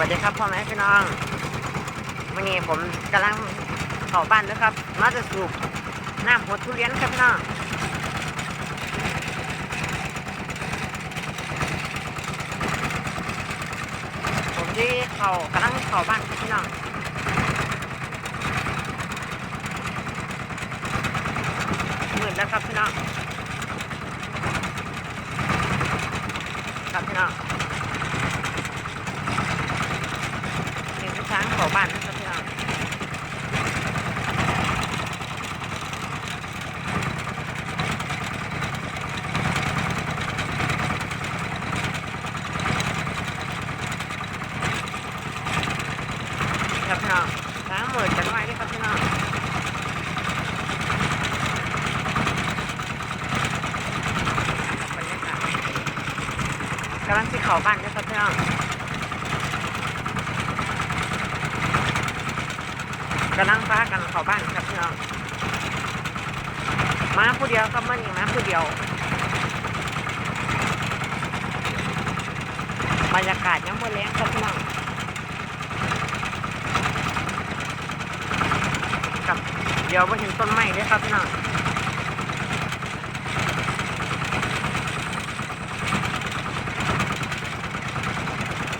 วัสดีครับพ่อแม่พี่น้องวันนี้ผมกำลังเข้าบ้านนะครับมาจะสูบน้ำหัวทุเรียนครับพี่น้องผมที่เขากำลังเข้าบ้านพี่น้องมืดแล้วครับพี่น้องครับพี่น้อง เห็นช้าง เผาบ้านนะครับพี่น้องครับพี่น้องช้างเหมือนกันไว้ด้วยครับพี่น้องบรรยากาศกำลังที่เขาบ้านด้ครับพี่น้อง กำลังพากันเข้าบ้านครับพี่น้องมาผู้เดียวครับมื่อนี้มาผู้เดียวบรรยากาศยังบ่แรงครับพี่น้องครับเดี๋ยวมาถึงต้นไม้เลยครับพี่น้อง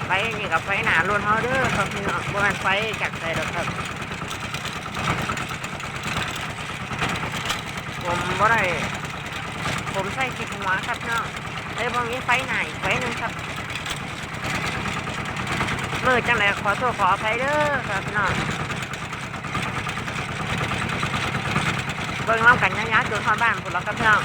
ไฟนี่กับไฟหนาล้วนเฮาเด้อครับพี่น้องบ่แม่นไฟจากใจหรอกครับ ผมว่าได้ผมใส่กิดหัวครับเนาะไอ้บางนี้ไฟไหนไฟหนึ่งครับมือจังไรขอโทษขออภัยเด้อครับเนาะเบิ่งเล่ากันยะๆจนเข้าบ้านพุ่นแล้วครับเนาะ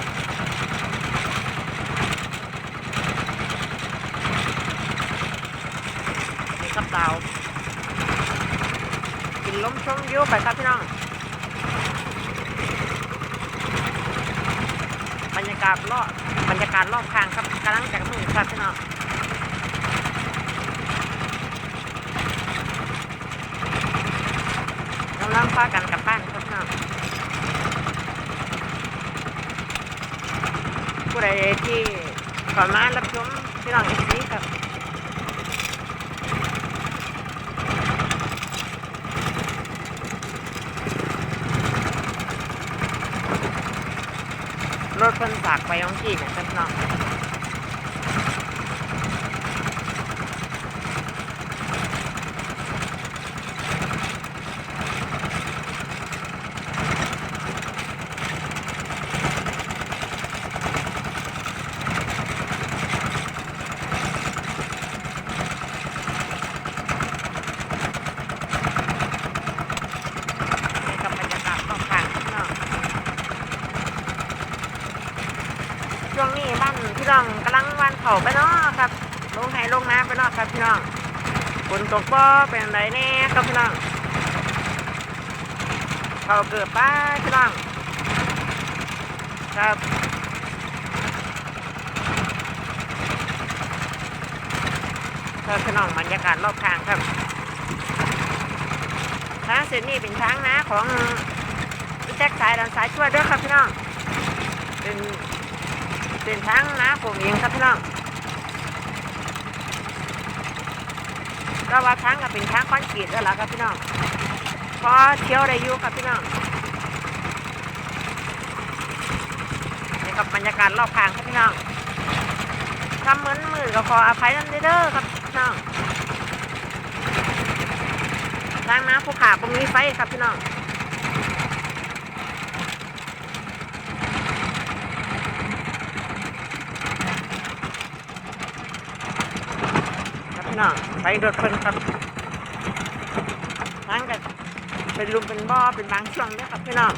นี่ครับเตากินล้มชมวิวไปครับพี่น้อง บรรยา กาศรอบบรรยากาศรอบข้างครับกำลังจากมือครับพี่น้องกำลังพากันกลับบ้านครับพี่น้องผู้ใดที่ขอมารับชมพี่น้องอีกทีครับ รถเพิ่นฝากไปของกี่เนี่ยครับพี่นเนาะบบรรยากาศรอบข้างครับพี่น้อง ช่วงนี้บ้านพี่น้องกำลังวานเขาไปเนาะครับ ลงไห้ลงน้ำไปเนาะ ครับพี่น้องฝนตกก็เป็นไรแน่ครับพี่น้องเขาเกิดป้าพี่น้องครับครับพี่น้องบรรยากาศรอบข้างครับทางเส้นนี้เป็นทางนะของพี่แจ็คสายดันสายช่วยด้วยครับพี่น้องเป็นเป็นทางนะผมเองครับพี่น้อง ก็ว่าทางก็เป็นทางคอนกรีตแล้วล่ะครับพี่น้องพอเที่ยวได้อยู่ครับพี่น้องนี่ครับบรรยากาศรอบข้างครับพี่น้องทำเหมือนมือก็ขออภัยนั่นเด้อครับพี่น้องทางน้ำภูขาตรงนี้ไฟครับพี่น้อง ครับพี่ น้องไปรถเพิ่นครับนั่งกันเป็นลุมเป็นบ่อเป็นบางช่วงเด้อครับพี่น้อง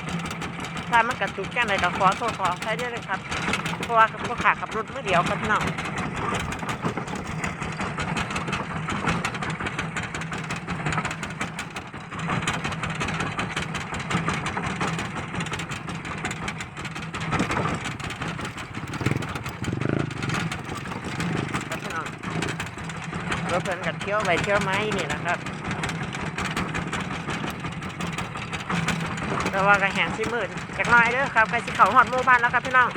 ถ้ามันกระตุกแก่ไหนก็ขอโทษขอใช้ด้เลยครับเพราะว่าพวกขาขับรถมือเดียวครับพี่น้องครับพี่น้อง รถเพิ่อนกับเที่ยวไปเที่ยวไม้นี่นะครับ แต่ว่าก็แหงสิมืดจักน่อยเด้อครับใกล้สิเขาฮอดมู่บ้านแล้วครับพี่น้อง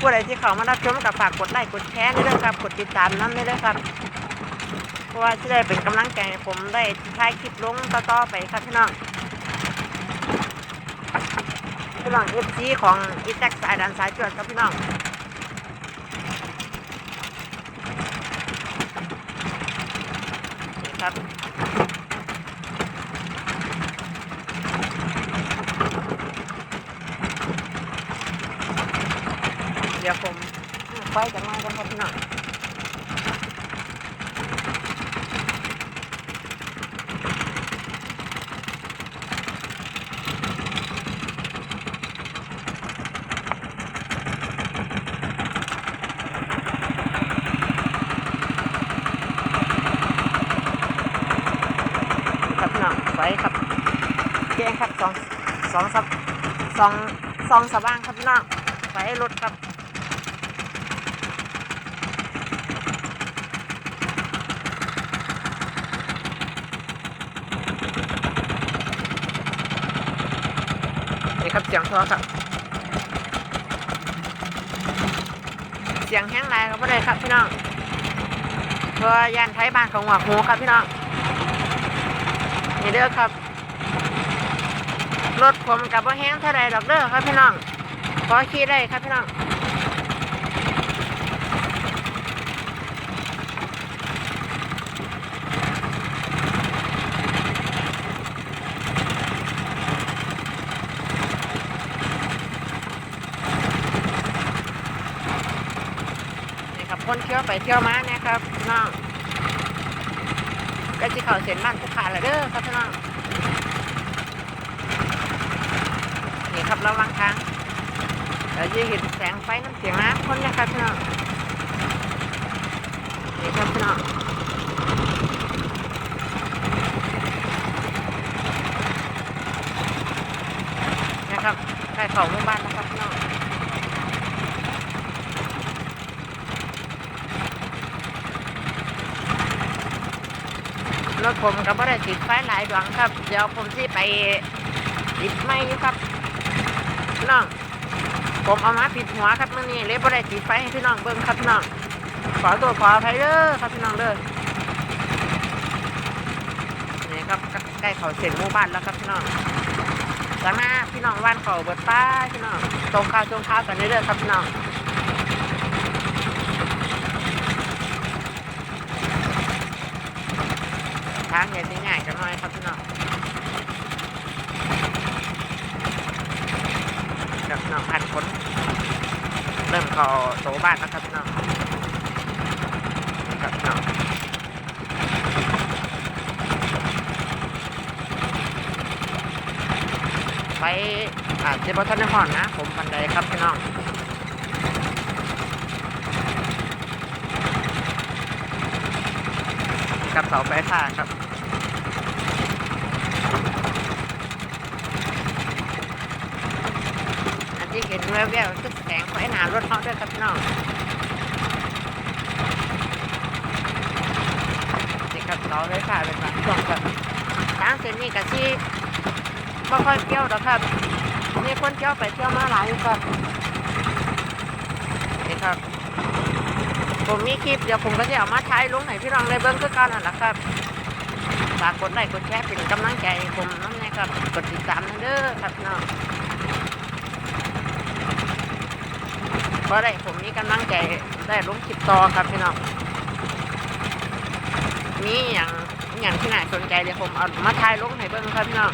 ผู้ใดที่เขามารับชมกับฝากกดไลค์กดแชร์ด้วยครับกดติดตามนั่นด้วยครับเพราะว่าจะได้เป็นกำลังใจผมได้ถ่ายคลิปลงต่อๆไปครับพี่น้องพี่น้องเอฟซีของอีแจ็คสายดันสายจวดครับพี่น้อง ครับเดี๋ยวผมไฟจะมากันครับพี่น้อยครับพี่น้องไฟครับแกงครับ สองสองสับสองสองสว่างครับพี่น้องไฟรถครับนี่ครับเสียงท่อครับ เสียงแห้งไรก็ไม่ได้ครับพี่น้องเพื่อยานไทยบ้านของหัวหูครับพี่น้องนี่เด้อครับ ผมกับว่าแห้งเท่าไรดอกเด้อครับพี่น้องพอขี่ได้ครับพี่น้องนี่ครับคนเที่ยวไปเที่ยวมาเนี่ยครับพี่น้องก็จะเข้าเส้นบ้านผู้ขาละเด้อครับพี่น้อง ครับระวังทางเราจะเห็นแสงไฟน้ำเสียงน้ำคนนะครับพี่น้องนี่ครับพี่น้องนะครับใกล้เข้าหมู่บ้านแล้วครับพี่น้องรถผมก็ไม่ได้ติดไฟหลายดวงครับ เดี๋ยวผมสิไปติดไม่อยู่ครับ ผมเอามาปิดหัวครับมื่อนี้เลยไม่ได้ติดไฟให้พี่น้องเบิ่งครับพี่น้องขอตัวขออภัยเด้อครับพี่น้องเด้อนี่ครับใกล้เขาเสร็จหมู่บ้านแล้วครับพี่น้องจากหน้าพี่น้องว่านเขาเบิดป้าพี่น้องตรงข้าวตรงข้าวกันเรื่อยๆครับพี่น้องทางเนี่ยสิง่ายกันหน่อยครับพี่น้องกับ น้องพันคนเริ่มเข้าโตบ้านแล้วครับพี่น้องครับพี่น้องไปอาจจะบทันได้พอนนะ ผมบันไดครับพี่น้องกับเสาไฟฟ้าครับ อันที่เห็นแววๆคือแสงไฟหนารถเขาด้วยครับน้องนี่ครับเสาไฟฟ้าเป็นบางช่วงครับทางเส้นนี้กับที่ไม่ค่อยเกี่ยวหรอกครับมีคนเที่ยวไปเที่ยวมาหลายครับนี่ครับ ผมมีคลิปเดี๋ยวผมก็จะเอามาถ่ายลงให้พี่น้องได้เบิ้งคือกันนั่นแหละครับฝากกดไลค์กดแชร์เป็นกำลังใจให้ผมน้ำนะครับกดติดตามนะเด้อครับน้อง เพราะได้ผมมีกำลังใจได้ลงคลิปต่อครับพี่น้องมีอย่างอย่างที่ไหนสนใจเดี๋ยวผมเอามาถ่ายลงให้เบิ่งครับพี่น้อง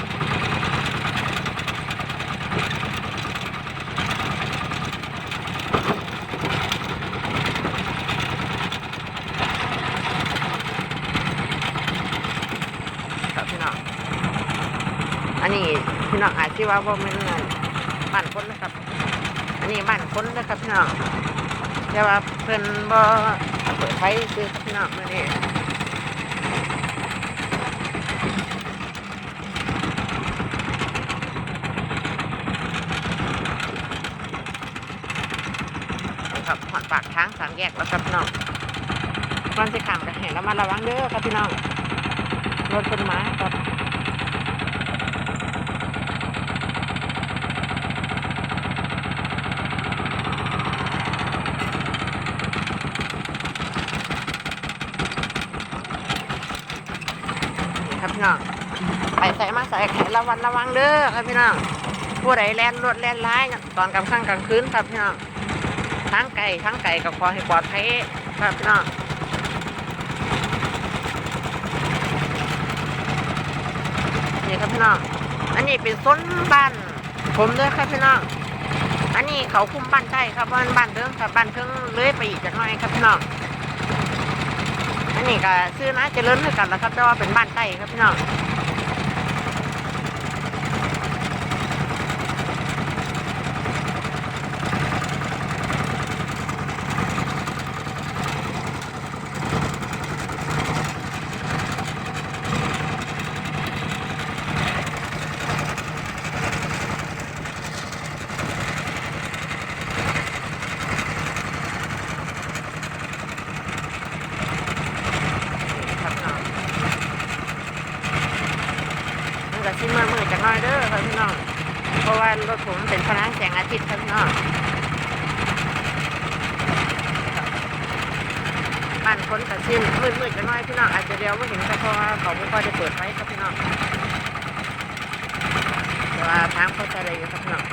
ครับพี่น้องอันนี้พี่น้องอาจจะว่าว่ามันบ้านคนนะครับ นี้บ้านคนนะครับพี่น้องแต่ว่าเพิ่นบ่เปิดไฟซื้อพี่น้องมื้อนี้ครับหอดปากทางสามแยกแล้วครับพี่น้องก่อนสิข้ามก็ให้ระมัดระวังเด้อครับพี่น้องรถต้นไม้ครับ พี่น้องไปใส่มาใส่ให้ระวังระวังเด้อครับพี่น้องผู้ใดแล่นรถแล่นร้ายตอนกลางค่ำกลางคืนครับพี่น้องทั้งไก่ทั้งไก่ก็ขอให้ปลอดภัยครับพี่น้องนี่ครับพี่น้องอันนี้เป็นส้นบ้านผมด้อครับพี่น้องอันนี้เขาคุ้มบ้านใต้ครับบ้านบ้านเทิงครับบ้านเทิงเลื้อยไปอีกจากน่อยครับพี่น้อง อันนี้ก็ซื้อนะเจริญด้วยกันแล้วครับแต่ว่าเป็นบ้านใต้ครับพี่น้อง ครับพี่น้องมันก็ชิมมือมือจากหน้อยเด้อครับพี่น้อง เพ ราะว่ารถผมเป็นพลังแสงอาทิตย์ข้างนอกบ้านคนกระชินมืดมืดจากหน้อยพี่น้องอาจจะเดียวไม่เห็นครับเพราะว่าเขาไม่ค่อยจะเปิดไฟครับพี่น้องแต่ว่าทางเขาจะอะไรอยู่ครับพี่น้อง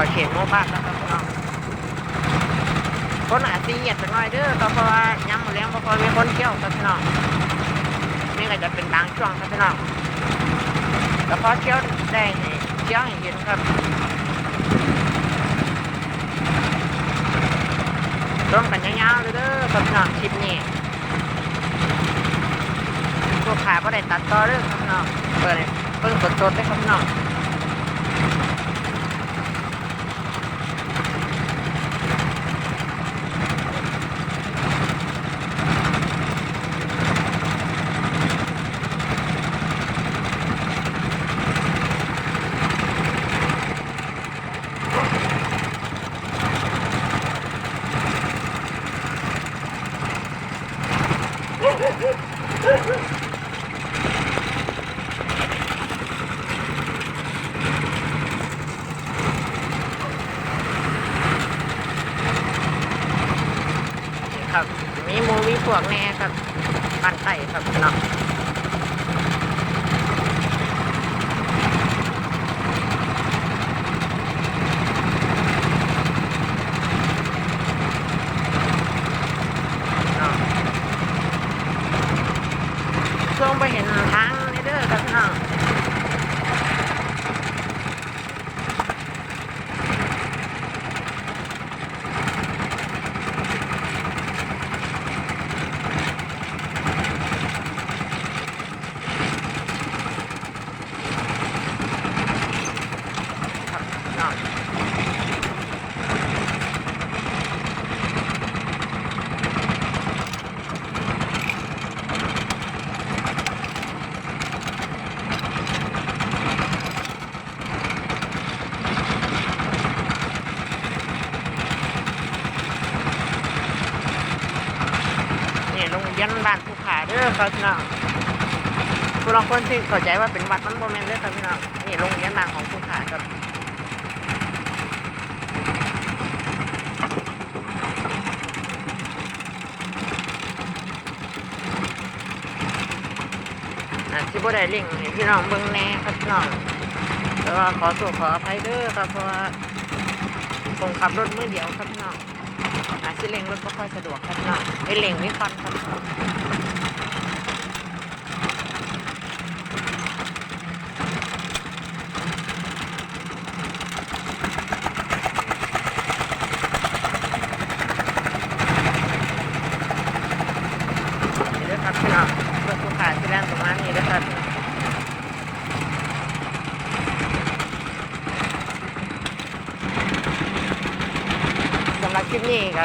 ขอเขียนโมบ้านแล้วครับพี่น้องคนอาจจะเห ยียดไปหน่อยเด้อก็เพราะว่าย้ำหมดแล้วเพราะมีคนเที่ยวครับพี่น้องนี่ก็จะเป็นบางช่วงครับพี่น้องแต่พอเที่ยวได้นี่เที่ยวเห็นครับร่วมกันยาวๆเลยเด้อครับพี่น้องคลิปนี้พวกขาก็ได้ตัดต่อเด้อครับพี่น้องเปิดเพิ่งสดๆเลยครับพี่น้อง ที่เข้าใจว่าเป็นวัดมันโมเมนต์เด้อครับพี่น้องนี่โรงเรียนบ้านของภูขาครับอาจจะบ่ได้ลิงก์ให้พี่น้องเบิ่งแน่ครับพี่น้องแต่ว่าขอโทษขออภัยเด้อครับเพราะว่าผมขับรถมือเดียวครับพี่น้องอาจจะเล่งรถก็ค่อยสะดวกครับพี่น้องไอเล่งไม่คอนครับพี่น้องนี่เด้อครับพี่น้องรถผู้ขายที่แล่นประมาณนี้เด้อครับ คำหรับคลิปนี้ก็